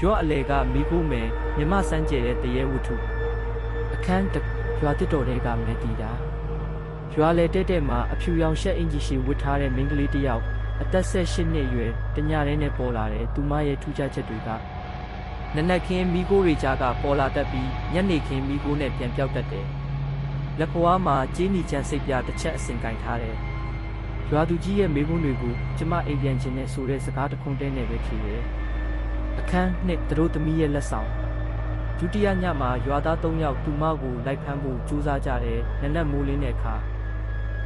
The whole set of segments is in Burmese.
ရွာအလဲကမိခိုးမယ်မြမစမ်းကျဲတဲ့တရေဝတ္ထုအခန်းတစ်ရွာတစ်တော်တွေကမဲတီတာရွာလဲတဲ့တဲ့မှာအဖြူရောင်ရှက်အင်ဂျီရှိဝတ်ထားတဲ့မိန်းကလေးတစ်ယောက်အသက်၁၈နှစ်အရွယ်တညရဲနဲ့ပေါ်လာတယ်သူမရဲ့ထူးခြားချက်တွေကနနက်ခင်းမိခိုးတွေကြားကပေါ်လာတတ်ပြီးညနေခင်းမိခိုးနဲ့ပြန်ပြောက်တတ်တယ်လက်ဖွားမှာကြေးနီချမ်းစိတ်ပြတစ်ချက်အစင်ကင်ထားတယ်ရွာသူကြီးရဲ့မိကုန်းတွေကိုကျမအိမ်ပြန်ခြင်းနဲ့ဆိုတဲ့စကားတစ်ခွန်းတဲနဲ့ပဲဖြေတယ် အခန်းနှစ်သူတို့သမီးရဲ့လက်ဆောင်ဒုတိယညမှာရွာသား၃ယောက်သူမကိုလိုက်ဖမ်းဖို့ကြိုးစားကြတယ်နနက်မိုးလင်းတဲ့အခါ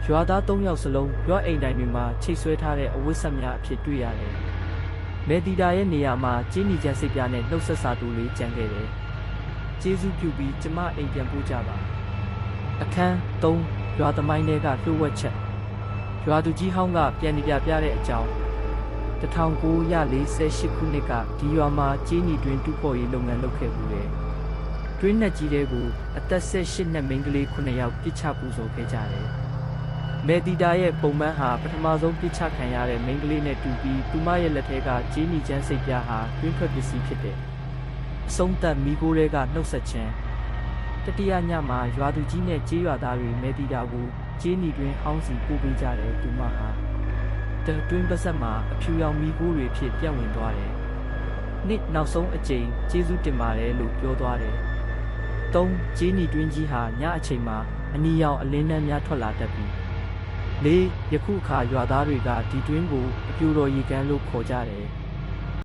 ရွာသား၃ယောက်စလုံးရွာအိမ်တိုင်းတွေမှာချိတ်ဆွဲထားတဲ့အဝတ်ဆက်များအဖြစ်တွေ့ရတယ်မေတီတာရဲ့နေရာမှာကျင်းနီချမ်းစိတ်ပြနဲ့နှုတ်ဆက်စာတူလေးကျန်ခဲ့တယ်ကျေးဇူးပြုပြီးကျမအိမ်ပြန်ပို့ကြပါအခန်း၃ရွာသမိုင်းတွေကလှုပ်ဝက်ချက်ရွာသူကြီးဟောင်းကပြန်ပြပြတဲ့အကြောင်း 1948ခုနှစ်ကဒီရွာမှာကျင်းနီတွင်တူဖို့ရေးလုပ်ငန်းလုပ်ခဲ့မှုတယ်တွင်းနဲ့ကြီးတဲ့ကိုအသက်18နှစ်မိန်းကလေး9ယောက်ပြစ်ချပူဇော်ခဲ့ကြတယ်မေတီတာရဲ့ပုံမှန်ဟာပထမဆုံးပြစ်ချခံရတဲ့မိန်းကလေးနဲ့တူပြီးသူမရဲ့လက်ထဲကကျင်းနီချမ်းစိတ်ပြားဟာတွင်းထွက်ပစ္စည်းဖြစ်တယ်အဆုံးသက်မိကိုတွေကနှုတ်ဆက်ခြင်းတတိယညမှာရွာသူကြီးနဲ့ကြေးရွာသားတွေမေတီတာကိုကျင်းနီတွင်ဟောင်းစီပို့ပေးကြတယ်သူမဟာ တတွင်းပါဆက်မှာအဖြူရောင်မိကိုတွေဖြစ်ပြန့်ဝင်သွားတယ်နှစ်နောက်ဆုံးအကြိမ်ကျေးဇူးတင်ပါတယ်လို့ပြောသွားတယ်သုံးဂျင်းနီတွင်းကြီးဟာညအချိန်မှာအနီရောင်အလင်းနှမ်းများထွက်လာတတ်ပြီးလေးယခုအခါရွာသားတွေကဒီတွင်းကိုအပြူတော်ရေကမ်းလို့ခေါ်ကြတယ်